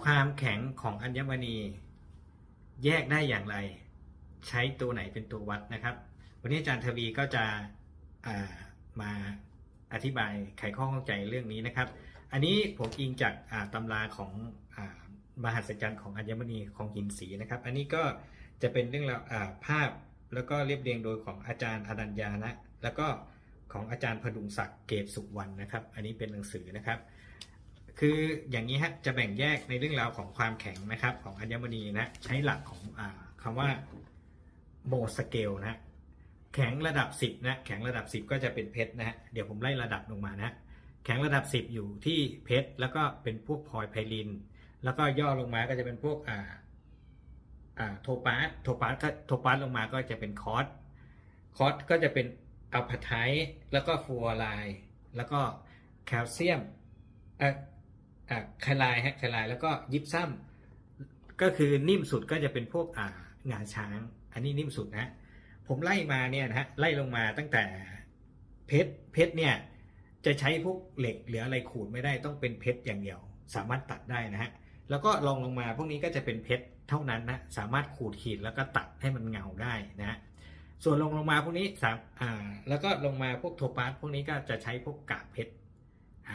ความแข็งของอัญมณี แยกได้อย่างไร ใช้ตัวไหนเป็นตัววัดนะครับ วันนี้อาจารย์ทวีก็จะามาอธิบายไขข้อข้องใจเรื่องนี้นะครับ อันนี้ผมอิงจากาตำราของอมหัศจรรย์ของอัญมณีของหินสีนะครับ อันนี้ก็จะเป็นเรื่องราวาภาพแล้วก็เรียบเรียงโดยของอาจารย์อนัญญานะแล้วก็ของอาจารย์พดุงศักดิ์เกตสุวรรณนะครับ อันนี้เป็นหนังสือนะครับ คืออย่างนี้ฮะจะแบ่งแยกในเรื่องราวของความแข็งนะครับ ของอัญมณีนะใช้หลักของอาคำว่าโมสเกลนะแข็งระดับ 10นะแข็งระดับ 10 ก็จะเป็นเพชรนะฮะเดี๋ยวผมไล่ระดับลงมานะแข็งระดับ 10 อยู่ที่เพชรแล้วก็เป็นพวกพลอยไพลิน แล้วก็ย่อลงมาก็จะเป็นพวกอ่าอ่าโทปาสโทปาสก็โทปาสลงมาก็จะเป็นคอสคอสก็จะเป็นอัลพาไทต์แล้วก็ฟูออไรด์แล้วก็แคลเซียมอ่า อ่าคลายฮะคลายแล้วก็ยิปซัมก็คือนิ่มสุดก็จะเป็นพวกอ่างาช้าง อันนี้นิ่มสุดนะผมไล่มาเนี่ยนะฮะไล่ลงมาตั้งแต่เพชรเพชรเนี่ยจะใช้พวกเหล็กหรืออะไรขูดไม่ได้ต้องเป็นเพชรอย่างเดียว สามารถตัดได้นะฮะแล้วก็ลองลงมาพวกนี้ก็จะเป็นเพชรเท่านั้นนะสามารถขูดขีดแล้วก็ตัดให้มันเงาได้นะฮะส่วนลงลงมาพวกนี้สามอ่าแล้วก็ลงมาพวกโทปาสพวกนี้ก็จะใช้พวกกากเพชร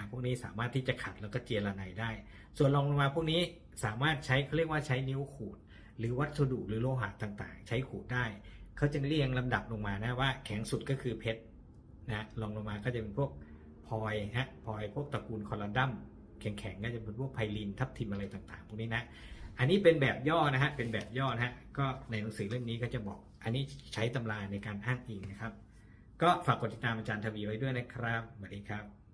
พวกนี้สามารถที่จะขัดแล้วก็เจียระไนได้ ส่วนลงลงมาพวกนี้สามารถใช้เขาเรียกว่าใช้นิ้วขูด หรือวัสดุหรือโลหะต่างๆ ใช้ขูดได้ เขาจึงเรียงลำดับลงมานะว่าแข็งสุดก็คือเพชรนะลองลงมาก็จะเป็นพวกพลอยฮะพลอยพวกตระกูลคอลลดัมแข็งๆก็จะเป็นพวกไพลินทับทิมอะไรต่างๆ พวกนี้นะ อันนี้เป็นแบบย่อนะฮะ เป็นแบบย่อนะฮะ ก็ในหนังสือเล่มนี้ก็จะบอก อันนี้ใช้ตำราในการอ้างอิงนะครับ ก็ฝากกดติดตามอาจารย์ทวีไว้ด้วยนะครับสวัสดีครับ